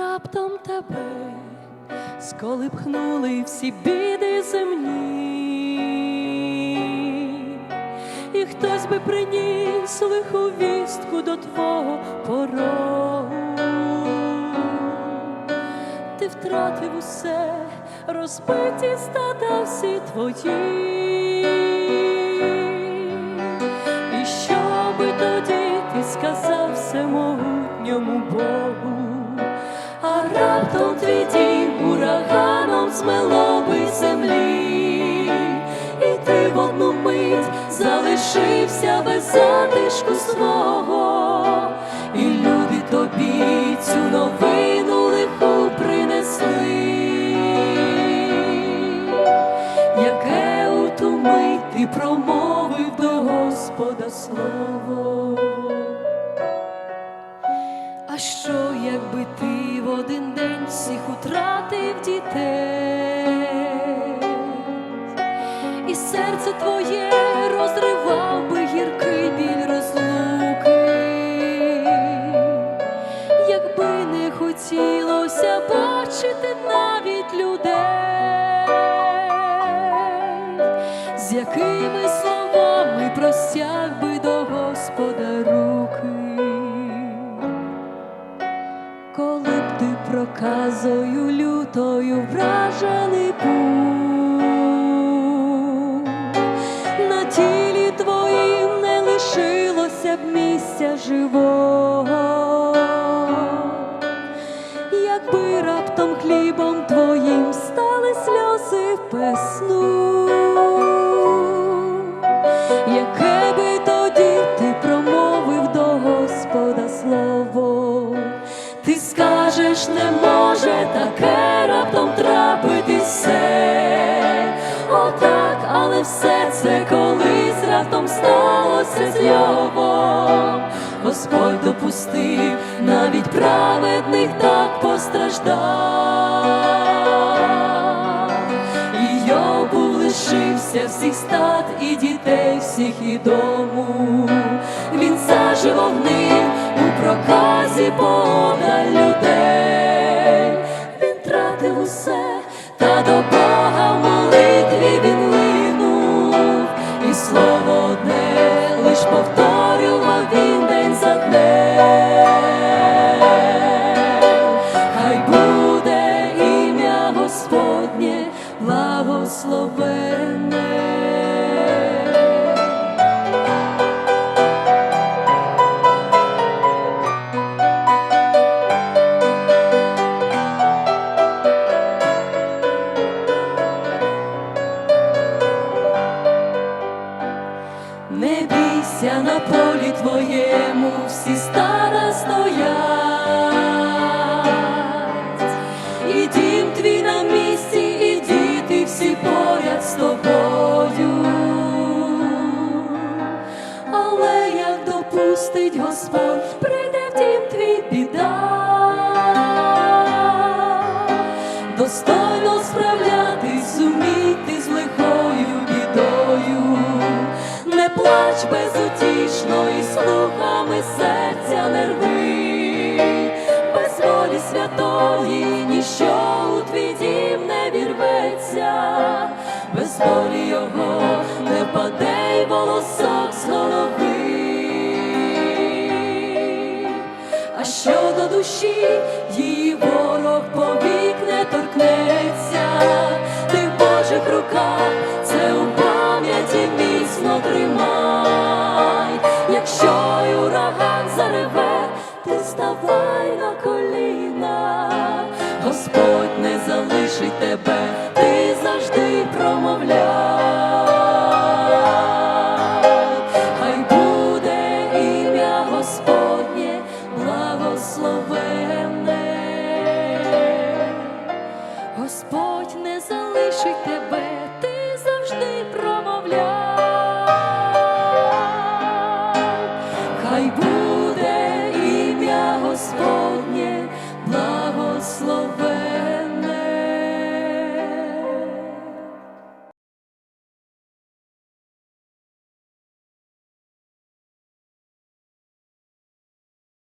раптом тебе сколипхнули всі біди земні, і хтось би приніс лиху вістку до твого порогу. Ти втратив усе, розбиті стада всі твої. І що би тоді ти сказав всемогутньому Богу? Змело би землі, і ти в одну мить залишився без затишку свого, і люди тобі цю новину лиху принесли, яке у ту мить ти промовив до Господа слово. Всіх утратив дітей, і серце твоє розривав би гіркий біль розлуки, якби не хотілося бачити навіть людей, з якими словами простяг би до Господа руки. Коли б ти проказою лютою вражений був, на тілі твоїм не лишилося б місця живого, якби раптом хлібом твоїм стали сльози песну, скажеш, не може таке раптом трапитися. Отак, але все це колись раптом сталося з Йовом. Господь допустив, навіть праведних так постраждав. І Йов був лишився всіх стад і дітей, всіх і дому. Він заживо гнив у проказі подаль благословенне. Не бійся на полі твоєму, всі стара допустить Господь, прийде в дім твій біда, достойно справлятись зуміти з лихою бідою. Не плач безутішно і слухами серця не рви, без волі святої ніщо у твій дім не вірветься, без волі його не впаде й волосок ворог повік не торкнеться, ти в Божих руках це у пам'яті міцно тримай. Якщо й ураган зареве, ти ставай на коліна, Господь не залишить тебе, ти завжди промовляй. Тебе, ти завжди промовляй. Хай буде ім'я Господнє